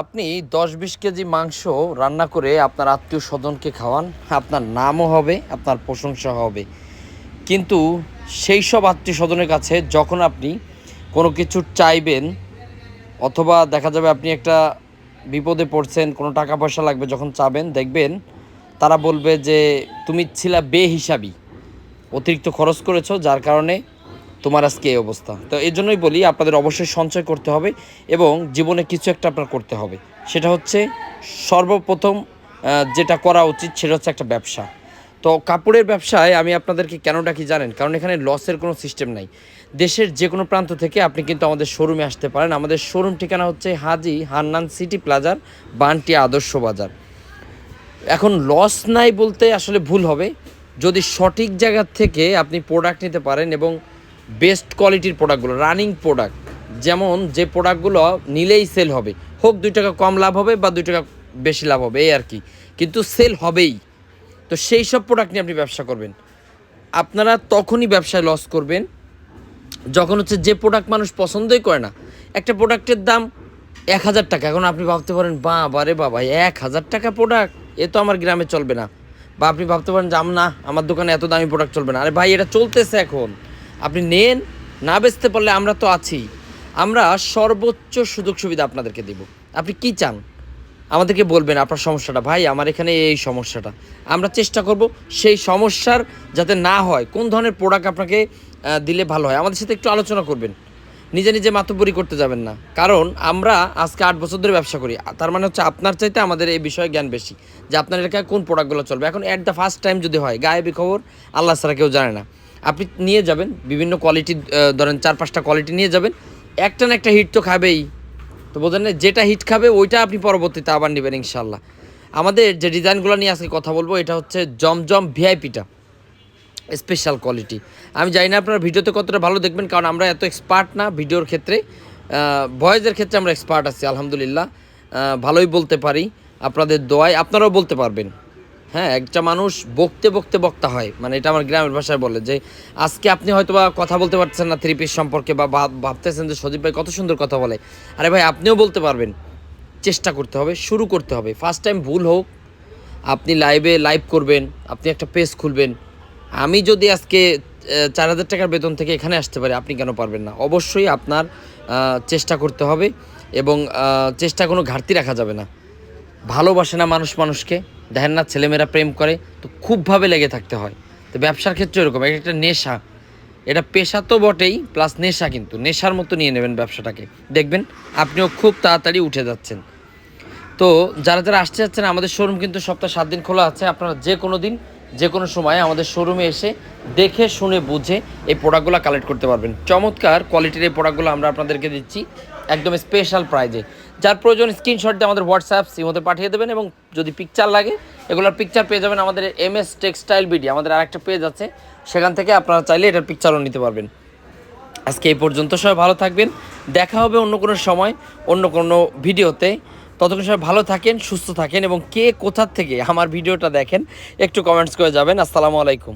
আপনি দশ বিশ কেজি মাংস রান্না করে আপনার আত্মীয় স্বজনকে খাওয়ান, আপনার নামও হবে, আপনার প্রশংসা হবে। কিন্তু সেই সব আত্মীয় স্বজনের কাছে যখন আপনি কোনো কিছু চাইবেন, অথবা দেখা যাবে আপনি একটা বিপদে পড়ছেন, কোনো টাকা পয়সা লাগবে যখন চাবেন, দেখবেন তারা বলবে যে, তুমি ছিলা বেহিসাবি। অতিরিক্ত খরচ করেছ, যার কারণে তোমার আজকে এই অবস্থা। তো এই জন্যই বলি, আপনাদের অবশ্যই সঞ্চয় করতে হবে এবং জীবনে কিছু একটা আপনার করতে হবে। সেটা হচ্ছে সর্বপ্রথম যেটা করা উচিত সেটা হচ্ছে একটা ব্যবসা। তো কাপড়ের ব্যবসায় আমি আপনাদেরকে কেন ডাকি জানেন? কারণ এখানে লসের কোনো সিস্টেম নাই। দেশের যে কোনো প্রান্ত থেকে আপনি কিন্তু আমাদের শোরুমে আসতে পারেন। আমাদের শোরুম ঠিকানা হচ্ছে হাজি হান্নান সিটি প্লাজার বানটি আদর্শ বাজার। এখন লস নাই বলতে আসলে ভুল হবে। যদি সঠিক জায়গা থেকে আপনি প্রোডাক্ট নিতে পারেন এবং বেস্ট কোয়ালিটির প্রোডাক্টগুলো, রানিং প্রোডাক্ট। যেমন যে প্রোডাক্টগুলো নিলেই সেল হবে। হোক দুই টাকা কম লাভ হবে বা দুই টাকা বেশি লাভ হবে, এই আর কি। কিন্তু সেল হবেই। তো সেই সব প্রোডাক্ট নিয়ে আপনি ব্যবসা করবেন। আপনারা তখনই ব্যবসায় লস করবেন। যখন হচ্ছে যে প্রোডাক্ট মানুষ পছন্দই করে না, একটা প্রোডাক্টের দাম এক হাজার টাকা। এখন আপনি ভাবতে পারেন বা বারে বাবা এক হাজার টাকা প্রোডাক্ট, এ তো আমার গ্রামে চলবে না। বা আপনি ভাবতে পারেন যে না, আমার দোকানে এত দামি প্রোডাক্ট চলবে না। আরে ভাই, এটা চলতেছে এখন। আপনি নেন, না বেচতে পারলে আমরা তো আছি। আমরা সর্বোচ্চ সুযোগ সুবিধা আপনাদেরকে দেব। আপনি কি চান? আমাদেরকে বলবেন আপনার সমস্যাটা। ভাই, আমার এখানে এই সমস্যাটা। আমরা চেষ্টা করব সেই সমস্যার যাতে না হয়, কোন ধরনের প্রোডাক্ট আপনাকে দিলে ভালো হয়। আমাদের সাথে একটু আলোচনা করবেন। নিজে নিজে মাতব্বরি করতে যাবেন না। কারণ আমরা আজকে আট বছর ধরে ব্যবসা করি। তার মানে হচ্ছে আপনার চাইতে আমাদের এই বিষয়ে জ্ঞান বেশি। যে আপনার এলাকায় কোন প্রোডাক্টগুলো চলবে। এখন অ্যাট দ্য ফার্স্ট টাইম যদি হয়, গায়েবি খবর, আল্লাহ ছাড়া কেউ জানে না। আপনি নিয়ে যাবেন, বিভিন্ন কোয়ালিটি ধরেন চার পাঁচটা কোয়ালিটি নিয়ে যাবেন। একটা না একটা হিট তো খাবেই। তো বোঝেন না, যেটা হিট খাবে, ওইটা আপনি পরবর্তীতে আবার নেবেন ইনশাল্লাহ আমাদের যে ডিজাইনগুলো নিয়ে আজকে কথা বলব, এটা হচ্ছে জমজম ভিআইপিটা স্পেশাল কোয়ালিটি আমি জানি না আপনারা ভিডিওতে কতটা ভালো দেখবেন, কারণ আমরা এত এক্সপার্ট না ভিডিওর ক্ষেত্রে। ভয়েসের ক্ষেত্রে আমরা এক্সপার্ট আছি, আলহামদুলিল্লাহ। ভালোই বলতে পারি। আপনাদের দোয়ায় আপনারাও বলতে পারবেন। হ্যাঁ একটা মানুষ বকতে বকতে বক্তা হয়। মানে এটা আমার গ্রামের ভাষায় বলে যে, আজকে আপনি হয়তো বা কথা বলতে পারছেন না থ্রি পিস সম্পর্কে বা ভাব- ভাবতেছেন যে সজীব ভাই কত সুন্দর কথা বলে। আরে ভাই, আপনিও বলতে পারবেন। চেষ্টা করতে হবে, শুরু করতে হবে। ফার্স্ট টাইম ভুল হোক, আপনি লাইভে লাইভ করবেন, আপনি একটা পেজ খুলবেন। আমি যদি আজকে চার হাজার টাকার বেতন থেকে এখানে আসতে পারি, আপনি কেন পারবেন না? অবশ্যই আপনার চেষ্টা করতে হবে এবং চেষ্টা কোনো ঘাটতি রাখা যাবে না। ভালোবাসে না মানুষ মানুষকে। দেখেন না, ছেলেমেয়েরা প্রেম করে, তো খুবভাবে লেগে থাকতে হয়। তো ব্যবসার ক্ষেত্রে এরকম এটা একটা নেশা। এটা পেশা তো বটেই প্লাস নেশা কিন্তু। নেশার মতো নিয়ে নেবেন ব্যবসাটাকে। দেখবেন, আপনিও খুব তাড়াতাড়ি উঠে যাচ্ছেন। তো যারা যারা আসতে যাচ্ছেন, আমাদের শোরুম কিন্তু সপ্তাহে সাত দিন খোলা আছে। আপনারা যে কোনো দিন যে কোনো সময় আমাদের শোরুমে এসে দেখে, শুনে, বুঝে এই প্রোডাক্টগুলো কালেক্ট করতে পারবেন। চমৎকার কোয়ালিটির এই প্রোডাক্টগুলো আমরা আপনাদেরকে দিচ্ছি একদম স্পেশাল প্রাইজে যার প্রয়োজন স্ক্রিনশট দিয়ে আমাদের হোয়াটসঅ্যাপ সিমতে পাঠিয়ে দেবেন এবং যদি পিকচার লাগে, এগুলোর পিকচার পেয়ে যাবেন আমাদের এম এস টেক্সটাইল বিডি আমাদের আরেকটা পেজ আছে, সেখান থেকে আপনারা চাইলে এটার পিকচারও নিতে পারবেন। আজকে এই পর্যন্ত সবাই ভালো থাকবেন। দেখা হবে অন্য কোনো সময়, অন্য কোনো ভিডিওতে ততক্ষণ সবাই ভালো থাকেন, সুস্থ থাকেন এবং কে কোথার থেকে আমার ভিডিওটা দেখেন, একটু কমেন্টস করে যাবেন। আসসালামু আলাইকুম।